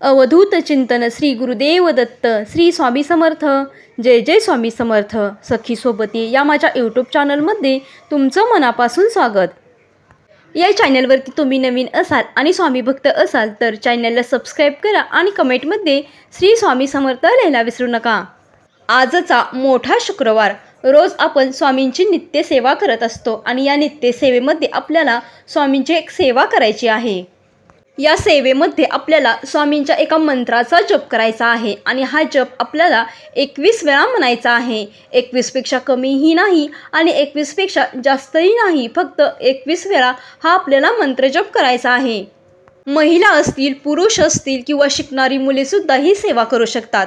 अवधूत चिंतन श्री गुरुदेव दत्त श्री स्वामी समर्थ. जय जय स्वामी समर्थ. सखी सोबती या माझ्या यूट्यूब चॅनलमध्ये तुमचं मनापासून स्वागत. या चॅनलवरती तुम्ही नवीन असाल आणि स्वामी भक्त असाल तर चॅनलला सबस्क्राईब करा आणि कमेंटमध्ये श्री स्वामी समर्थ लिहायला विसरू नका. आजचा मोठा शुक्रवार. रोज आपण स्वामींची नित्यसेवा करत असतो आणि या नित्यसेवेमध्ये आपल्याला स्वामींची एक सेवा करायची आहे. या सेवेमध्ये आपल्याला स्वामींच्या एका मंत्राचा जप करायचा आहे आणि हा जप आपल्याला एकवीस वेळा म्हणायचा आहे. एकवीसपेक्षा कमीही नाही आणि एकवीसपेक्षा जास्तही नाही. फक्त एकवीस वेळा हा आपल्याला मंत्रजप करायचा आहे. महिला असतील पुरुष असतील किंवा शिकणारी मुलेसुद्धा ही सेवा करू शकतात.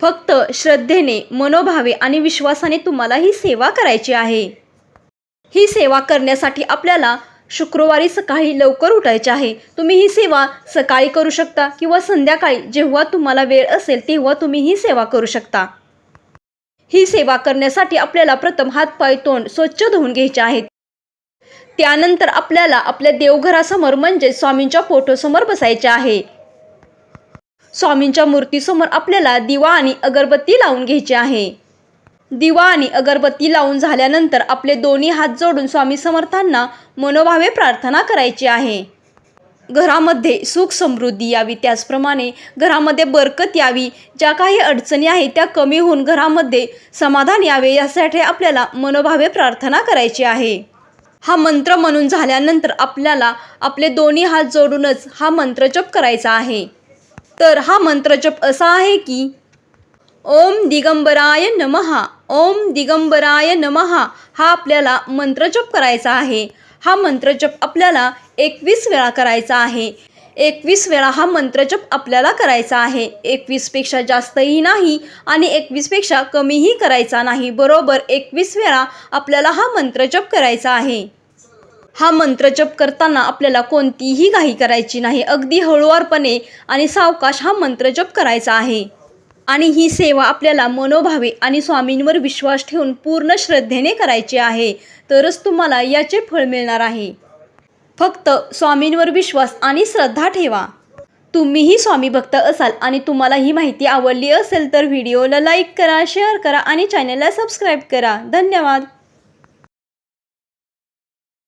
फक्त श्रद्धेने मनोभावे आणि विश्वासाने तुम्हाला ही सेवा करायची आहे. ही सेवा करण्यासाठी आपल्याला शुक्रवारी सकाळी लवकर उठायचे आहे. तुम्ही ही सेवा सकाळी करू शकता किंवा संध्याकाळी जेव्हा तुम्हाला वेळ असेल तेव्हा तुम्ही ही सेवा करू शकता. ही सेवा करण्यासाठी आपल्याला प्रथम हातपाय तोंड स्वच्छ धुवून घ्यायचे आहेत. त्यानंतर आपल्याला आपल्या देवघरासमोर म्हणजे स्वामींच्या फोटोसमोर बसायचे आहे. स्वामींच्या मूर्तीसमोर आपल्याला दिवा आणि अगरबत्ती लावून घ्यायची आहे. दिवा आणि अगरबत्ती लावून झाल्यानंतर आपले दोन्ही हात जोडून स्वामी समर्थांना मनोभावे प्रार्थना करायची आहे. घरामध्ये सुख समृद्धी यावी. त्याचप्रमाणे घरामध्ये बरकत यावी. ज्या काही अडचणी आहेत त्या कमी होऊन घरामध्ये समाधान यावे यासाठी आपल्याला मनोभावे प्रार्थना करायची आहे. हा मंत्र म्हणून झाल्यानंतर आपल्याला आपले दोन्ही हात जोडूनच हा मंत्रजप करायचा आहे. तर हा मंत्रजप असा आहे की ओम दिगंबराय नमहा ओम दिगंबराय नमहा हा आपल्याला मंत्रजप करायचा आहे. हा मंत्रजप आपल्याला एकवीस वेळा करायचा आहे. एकवीस वेळा हा मंत्रजप आपल्याला करायचा आहे. एकवीसपेक्षा जास्तही नाही आणि एकवीसपेक्षा कमीही करायचा नाही. बरोबर एकवीस वेळा आपल्याला हा मंत्रजप करायचा आहे. हा मंत्रजप करताना आपल्याला कोणतीही घाई करायची नाही. अगदी हळुवारपणे आणि सावकाश हा मंत्रजप करायचा आहे. आणि ही सेवा आपल्याला मनोभावे आणि स्वामींवर विश्वास ठेवून पूर्ण श्रद्धेने करायची आहे. तरच तुम्हाला याचे फळ मिळणार आहे. फक्त स्वामींवर विश्वास आणि श्रद्धा ठेवा. तुम्हीही स्वामी भक्त असाल आणि तुम्हाला ही माहिती आवडली असेल तर व्हिडिओला लाईक करा शेअर करा आणि चॅनलला सबस्क्राईब करा. धन्यवाद.